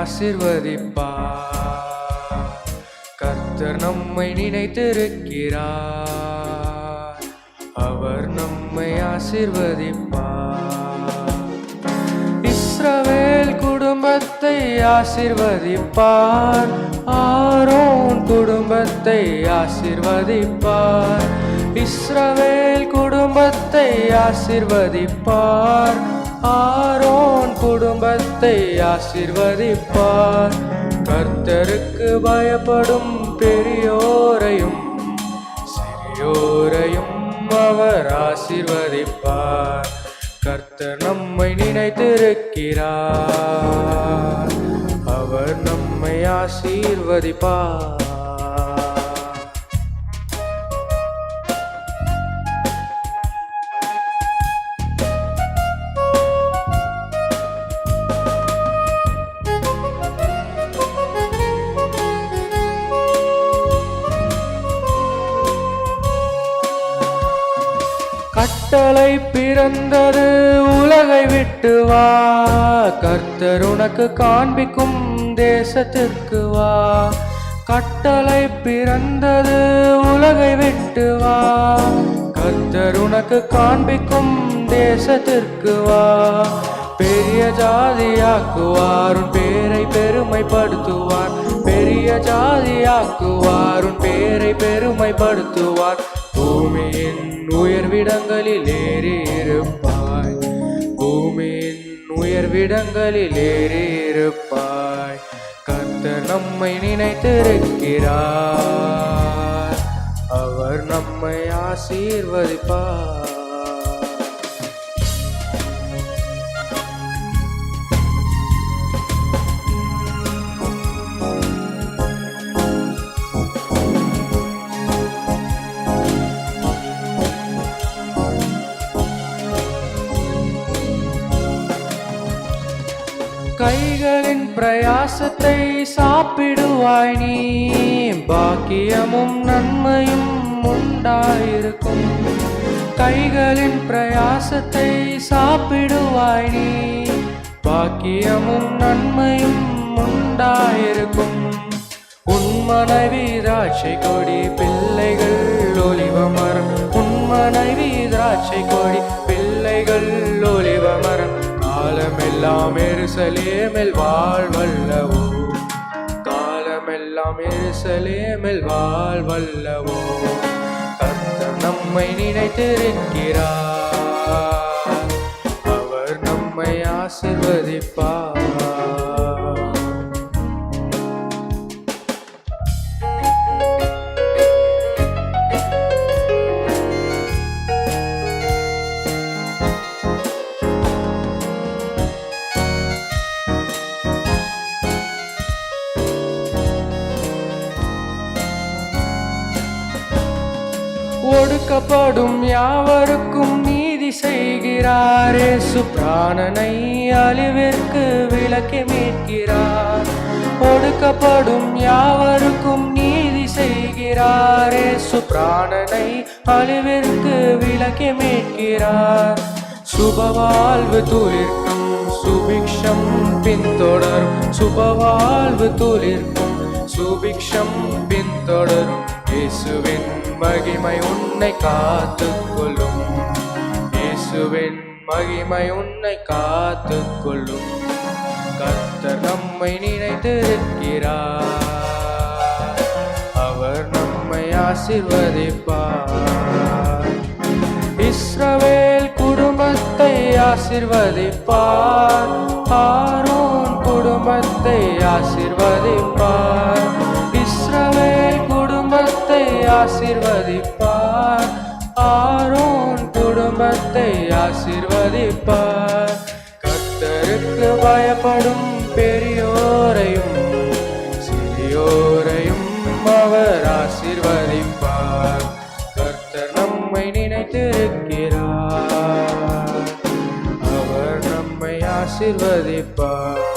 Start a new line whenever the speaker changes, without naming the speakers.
ஆசிர்வதிப்பா கர்த்தர் நம்மை நினைத்திருக்கிறார். அவர் நம்மை ஆசிர்வதிப்பா இஸ்ரவேல் குடும்பத்தை ஆசிர்வதிப்பார். ஆரோன் குடும்பத்தை ஆசிர்வதிப்பார். இஸ்ரவேல் குடும்பத்தை ஆசிர்வதிப்பார். ஆரோன் குடும்பத்தை ஆசிர்வதிப்பார். கர்த்தருக்கு பயப்படும் பெரியோரையும் சிறியோரையும் அவர் ஆசிர்வதிப்பார். கர்த்தர் நம்மை நினைத்திருக்கிறார். அவர் நம்மை ஆசீர்வதிப்பார். பிறந்தது உலகை விட்டு வா. கர்த்தர் உனக்கு காண்பிக்கும் தேசத்திற்கு வா. கட்டளை பிறந்தது உலகை விட்டு வா. கர்த்தர் உனக்கு காண்பிக்கும் தேசத்திற்கு வா. பெரிய ஜாதியாக்குவார் உன் பேரை பெருமைப்படுத்துவார். பெரிய ஜாதியாக்குவார் உன் பேரை பெருமைப்படுத்துவார். பூமியின் உயர்விடங்களில் ஏறியிருப்பாய். பூமியின் உயர்விடங்களில் ஏறியிருப்பாய். கர்த்தர் நம்மை நினைத்திருக்கிறார். அவர் நம்மை ஆசீர்வதிப்பார். பிரயாசத்தை சாப்பிடுவாய் நீ. பாக்கியமும் நன்மையும் உண்டாயிருக்கும். கைகளின் பிரயாசத்தை சாப்பிடுவாய் நீ. பாக்கியமும் நன்மையும் உண்டாயிருக்கும். உன் மனைவி திராட்சை கொடி பிள்ளைகள் ஒலிவ மரம் உன் மனைவி திராட்சை கொடி பிள்ளைகள் காலமெல்லாம் எருசலேமில் வாழ்வல்லவோ. காலமெல்லாம் எருசலேமில் வாழ்வல்லவோ. கர்த்தர் நம்மை நினைத்திருக்கிறார். அவர் நம்மை ஆசிர்வதிப்பார். ஒடுக்கப்படும் யாவருக்கும் நீதி செய்கிறாரே. சுப்ராணனை அழிவிற்கு விளக்கி மீட்கிறார். ஒடுக்கப்படும் யாவருக்கும் நீதி செய்கிறாரே. சுப்ராணனை அழிவிற்கு விளக்கி மீட்கிறார். சுபவாழ்வு துளிர்க்கும் சுபிக்ஷம் பின்தொடரும். சுபவாழ்வு துளிர்க்கும் சுபிக்ஷம் பின்தொடரும். இயேசுவின் மகிமை உன்னை காத்துக்கொள்ளும். இயேசுவின் மகிமை உன்னை காத்துக்கொள்ளும். கர்த்தர் நம்மை நினைத்திருக்கிறார். அவர் நம்மை ஆசிர்வதிப்பார். இஸ்ரவேல் குடும்பத்தை ஆசிர்வதிப்பார். ஆரோன் குடும்பத்தை ஆசிர்வதிப்பார். ஆசிர்வதிப்பார். ஆரோன் குடும்பத்தை ஆசிர்வதிப்பார். கத்தருக்கு பயப்படும் பெரியோரையும் சிறியோரையும் அவர் ஆசிர்வதிப்பார். கர்த்தர் நம்மை நினைத்திருக்கிறார். அவர் நம்மை ஆசிர்வதிப்பார்.